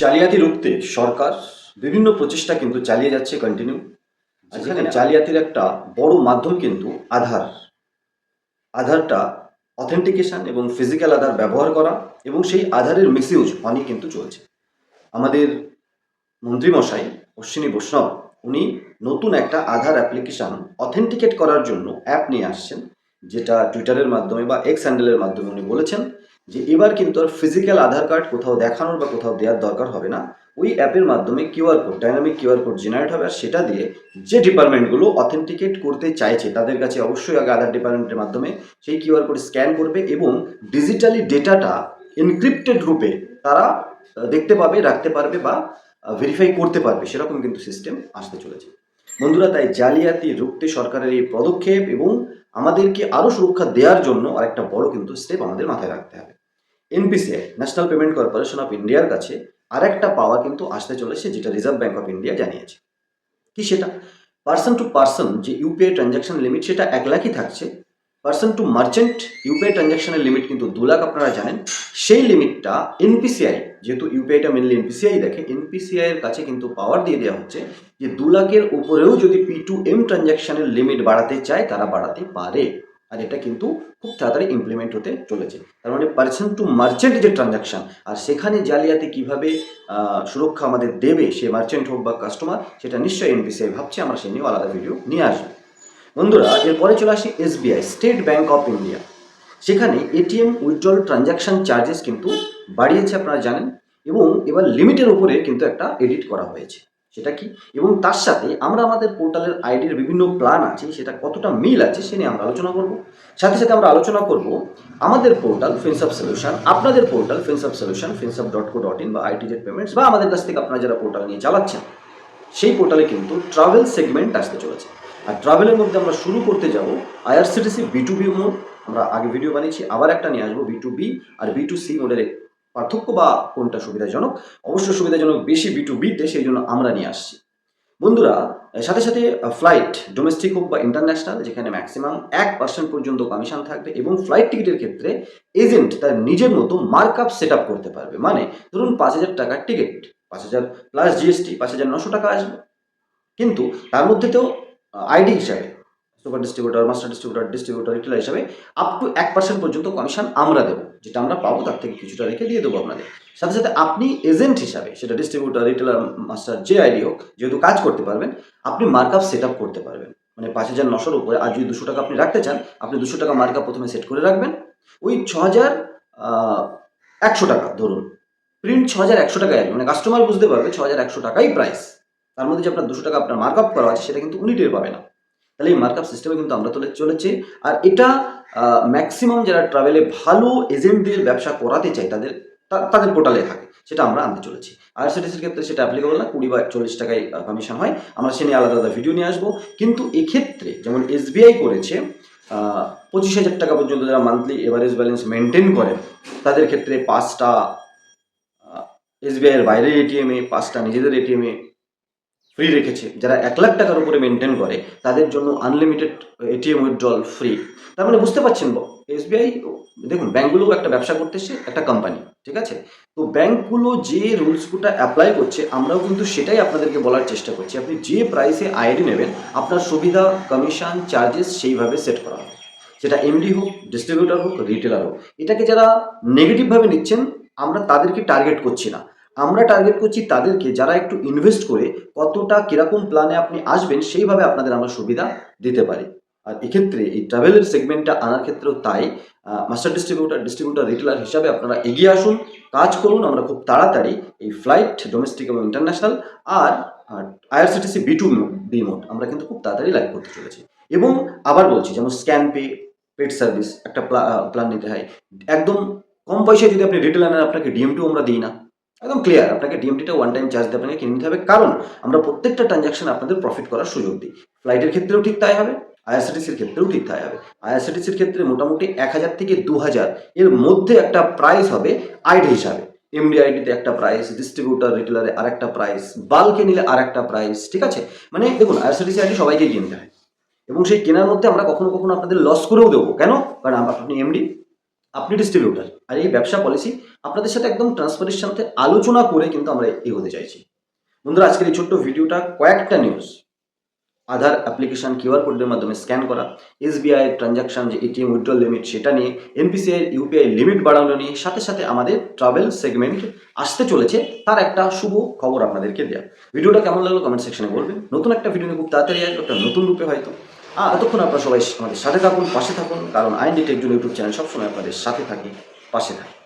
জালিয়াতি রুখতে সরকার বিভিন্ন প্রচেষ্টা কিন্তু চালিয়ে যাচ্ছে কন্টিনিউ যেখানে জালিয়াতির একটা বড় মাধ্যম কিন্তু আধার। আধারটা অথেন্টিকেশন এবং ফিজিক্যাল আধার ব্যবহার করা এবং সেই আধারের মিসইউজ অনেক কিন্তু চলছে। আমাদের মন্ত্রীমশাই অশ্বিনী বৈষ্ণব উনি নতুন একটা আধার অ্যাপ্লিকেশন অথেন্টিকেট করার জন্য অ্যাপ নিয়ে আসছেন যেটা টুইটারের মাধ্যমে বা এক্স হ্যান্ডেলের মাধ্যমে উনি বলেছেন। যে এবার কিন্তু আর ফিজিক্যাল আধার কার্ড কোথাও দেখানোর বা কোথাও দেওয়ার দরকার হবে না। ওই অ্যাপের মাধ্যমে QR code dynamic QR code generate হবে আর সেটা দিয়ে যে ডিপার্টমেন্টগুলো অথেন্টিকেট করতে চাইছে তাদের কাছে অবশ্যই আগে আধার ডিপার্টমেন্টের মাধ্যমে সেই কিউআর কোড স্ক্যান করবে এবং ডিজিটালি ডেটাটা এনক্রিপ্টেড রূপে তারা দেখতে পাবে, রাখতে পারবে বা ভেরিফাই করতে পারবে। সেরকম কিন্তু সিস্টেম আসতে চলেছে। বন্ধুরা, তাই জালিয়াতি রুখতে সরকারের এই পদক্ষেপ এবং আমাদেরকে আরও সুরক্ষা দেওয়ার জন্য আরেকটা বড় কিন্তু স্টেপ আমাদের মাথায় রাখতে হবে। NPCI national payment corporation of ইন্ডিয়ার কাছে আরেকটা পাওয়া কিন্তু আসতে চলেছে, যেটা রিজার্ভ ব্যাঙ্ক অফ ইন্ডিয়া জানিয়েছে। কি সেটা? পার্সন টু পার্সন যে ইউপিআই ট্রানজ্যাকশন লিমিট সেটা এক লাখই থাকছে। পার্সন টু মার্চেন্ট ইউপিআই ট্রানজ্যাকশনের লিমিট কিন্তু দু লাখ আপনারা জানেন। সেই লিমিটটা এনপিসিআই যেহেতু ইউপিআইটা মেনলি এনপিসিআই দেখে এনপিসিআই এর কাছে কিন্তু পাওয়ার দিয়ে দেওয়া হচ্ছে যে দু লাখের উপরেও যদি পি টু এম ট্রানজ্যাকশনের লিমিট বাড়াতে চায়, তারা বাড়াতে পারে। আর এটা কিন্তু খুব তাড়াতাড়ি ইমপ্লিমেন্ট হতে চলেছে। তার মানে পার্সন টু মার্চেন্ট যে ট্রানজ্যাকশন আর সেখানে জালিয়াতি কীভাবে সুরক্ষা আমাদের দেবে সে মার্চেন্ট হোক বা কাস্টমার সেটা নিশ্চয়ই এনপিসিআই ভাবছে, আমরা সে নিয়েও আলাদা ভিডিও নিয়ে আসব। বন্ধুরা, এরপরে চলে আসি SBI state bank of India সেখানে এটিএম উইথড্রল ট্রানজ্যাকশন চার্জেস কিন্তু বাড়িয়েছে, আপনারা জানেন, এবং এবার লিমিটের উপরে কিন্তু একটা এডিট করা হয়েছে। সেটা কি? এবং তার সাথে আমরা আমাদের পোর্টালের আইডির বিভিন্ন প্ল্যান আছে, সেটা কতটা মিল আছে সে নিয়ে আমরা আলোচনা করব। সাথে সাথে আমরা আলোচনা করব আমাদের পোর্টাল ফিনসাপ সলিউশন আপনাদের portal Finsap solution Finsap dot co dot in বা আইটিজেড পেমেন্টস বা আমাদের কাছ থেকে আপনারা যারা পোর্টাল নিয়ে চালাচ্ছেন, সেই পোর্টালে কিন্তু ট্রাভেল সেগমেন্ট আসতে চলেছে। আর ট্রাভেলের মধ্যে আমরা শুরু করতে যাব IRCTC B to B mode আমরা আগে ভিডিও বানিয়েছি, আবার একটা নিয়ে আসব বি টু বি আর বি টু সি মোডের পার্থক্য বা কোনটা সুবিধাজনক? অবশ্যই সুবিধাজনক বেশি বি টু বিতে সেই জন্য আমরা নিয়ে আসছি। বন্ধুরা সাথে সাথে ফ্লাইট ডোমেস্টিক হোক বা ইন্টারন্যাশনাল যেখানে ম্যাক্সিমাম এক পার্সেন্ট পর্যন্ত কমিশন থাকবে এবং ফ্লাইট টিকিটের ক্ষেত্রে এজেন্ট তার নিজের মতো মার্ক আপ সেট আপ করতে পারবে। মানে ধরুন পাঁচ হাজার টাকার টিকিট পাঁচ হাজার প্লাস জিএসটি পাঁচ হাজার নশো টাকা আসবে। কিন্তু তার মধ্যে তো আইডি হিসাবে super distributor master distributor distributor retailer হিসাবে আপ টু এক পার্সেন্ট পর্যন্ত কমিশন আমরা দেবো। যেটা আমরা পাবো, তার থেকে কিছুটা রেখে দিয়ে দেবো আপনাদের। সাথে সাথে আপনি এজেন্ট হিসাবে, সেটা ডিস্ট্রিবিউটার রিটেলার মাস্টার যে আইডি হোক, যেহেতু কাজ করতে পারবেন, আপনি মার্কআপ সেট আপ করতে পারবেন। মানে পাঁচ হাজার নশোর উপরে, আর যদি দুশো টাকা আপনি রাখতে চান, আপনি দুশো টাকা মার্ক আপ প্রথমে সেট করে রাখবেন। ওই ছ হাজার একশো টাকা ধরুন। প্রিন্ট ছ হাজার একশো টাকায় আসবে। মানে কাস্টমার বুঝতে পারবে ছ হাজার একশো টাকাই প্রাইস তার মধ্যে যে আপনার দুশো টাকা আপনার মার্কআপ করা আছে, সেটা কিন্তু উনি টের পাবে না। তাহলে এই মার্কআপ সিস্টেমে কিন্তু আমরা চলে চলেছি। আর এটা ম্যাক্সিমাম যারা ট্রাভেলে ভালো এজেন্টদের ব্যবসা করাতে চায়, তাদের তাদের পোর্টালে থাকে, সেটা আমরা আনতে চলেছি। আরসিটিসির ক্ষেত্রে সেটা অ্যাপ্লিকেবল না, কুড়ি বা চল্লিশ টাকায় কমিশন হয়। আমরা সে নিয়ে আলাদা আলাদা ভিডিও নিয়ে আসব। কিন্তু এক্ষেত্রে যেমন এসবিআই করেছে পঁচিশ হাজার টাকা পর্যন্ত যারা মান্থলি এভারেজ ব্যালেন্স মেনটেন করেন তাদের ক্ষেত্রে পাঁচটা এসবিআই এর বাইরের এটিএমে পাঁচটা নিজেদের এটিএমে ফ্রি রেখেছে, যারা এক লাখ টাকার উপরে মেনটেন করে, তাদের জন্য আনলিমিটেড এটিএম উইথড্রল ফ্রি তার মানে বুঝতে পারছেন এসবিআই দেখুন ব্যাঙ্কগুলোও একটা ব্যবসা করতেছে একটা কোম্পানি ঠিক আছে? তো ব্যাঙ্কগুলো যে রুলসগুলো অ্যাপ্লাই করছে, আমরাও কিন্তু সেটাই আপনাদেরকে বলার চেষ্টা করছি। আপনি যে প্রাইসে আইডি নেবেন, আপনার সুবিধা কমিশন চার্জেস সেইভাবে সেট করা হবে। সেটা এমডি হোক ডিস্ট্রিবিউটর হোক রিটেলার হোক, এটাকে যারা নেগেটিভভাবে নিচ্ছেন, আমরা তাদেরকে টার্গেট করছি না। আমরা টার্গেট করছি তাদেরকে যারা একটু ইনভেস্ট করে কতটা, কীরকম প্ল্যানে আপনি আসবেন, সেইভাবে আপনাদের আমরা সুবিধা দিতে পারি। আর এক্ষেত্রে এই ট্রাভেলের সেগমেন্টটা আনার ক্ষেত্রেও তাই। মাস্টার ডিস্ট্রিবিউটার ডিস্ট্রিবিউটার রিটেলার হিসাবে আপনারা এগিয়ে আসুন, কাজ করুন, আমরা খুব তাড়াতাড়ি এই ফ্লাইট ডোমেস্টিক এবং international R IRCTC B to B mode আমরা কিন্তু খুব তাড়াতাড়ি লাইভ করতে চলেছি। এবং আবার বলছি, যেমন স্ক্যান পে পেড সার্ভিস একটা প্ল্যান নিতে হয়। একদম কম পয়সায় যদি আপনি রিটেল আনেন আপনাকে ডিএমটিও আমরা দিই না। একদম ক্লিয়ার আপনাকে ডিএমটিটা ওয়ান টাইম চার্জ দিয়ে আপনাকে কিনে নিতে হবে। কারণ আমরা প্রত্যেকটা ট্রানজাকশন আপনাদের প্রফিট করার সুযোগ দিই। ফ্লাইটের ক্ষেত্রেও ঠিক তাই হবে আইআরসিটিসির ক্ষেত্রেও ঠিক তাই হবে। আইআরসিটিসির ক্ষেত্রে মোটামুটি এক হাজার থেকে দু হাজার, এর মধ্যে একটা প্রাইস হবে আইডি হিসাবে। এমডি আইডিতে একটা প্রাইস ডিস্ট্রিবিউটার রিটেলারে আরেকটা প্রাইস বাল্কে নিলে আরেকটা প্রাইস ঠিক আছে? মানে দেখুন আইআরসিটিসি আইডি সবাইকে কিনতে হয়। এবং সেই কেনার মধ্যে আমরা কখনো কখনো আপনাদের লস করেও দেবো। কেন? কারণ আপনি এমডি আপনি ডিস্ট্রিবিউটার আর এই ব্যবসা পলিসি আপনাদের সাথে একদম ট্রান্সপারেন্সির সাথে আলোচনা করে কিন্তু আমরা এগোতে চাইছি। বন্ধুরা, আজকের এই ছোট্ট ভিডিওটা কয়েকটা নিউজ আধার অ্যাপ্লিকেশন কিউআর কোডের মাধ্যমে স্ক্যান করা এসবিআই ট্রানজাকশন যে এটিএম উইথড্রল লিমিট সেটা নিয়ে এনপিসিআই ইউপিআই লিমিট বাড়ানো নিয়ে সাথে সাথে আমাদের ট্রাভেল সেগমেন্ট আসতে চলেছে, তার একটা শুভ খবর আপনাদেরকে দেওয়া ভিডিওটা কেমন লাগল কমেন্ট সেকশনে বলবেন। নতুন একটা ভিডিও নিয়ে খুব তাড়াতাড়ি একটা নতুন রূপে হয়তো। আর ততক্ষণ আপনারা সবাই আমাদের সাথে থাকুন, পাশে থাকুন, কারণ আইন ডিটেক ইউটিউব চ্যানেল সবসময় আপনাদের সাথে থাকি, পাশে থাকি।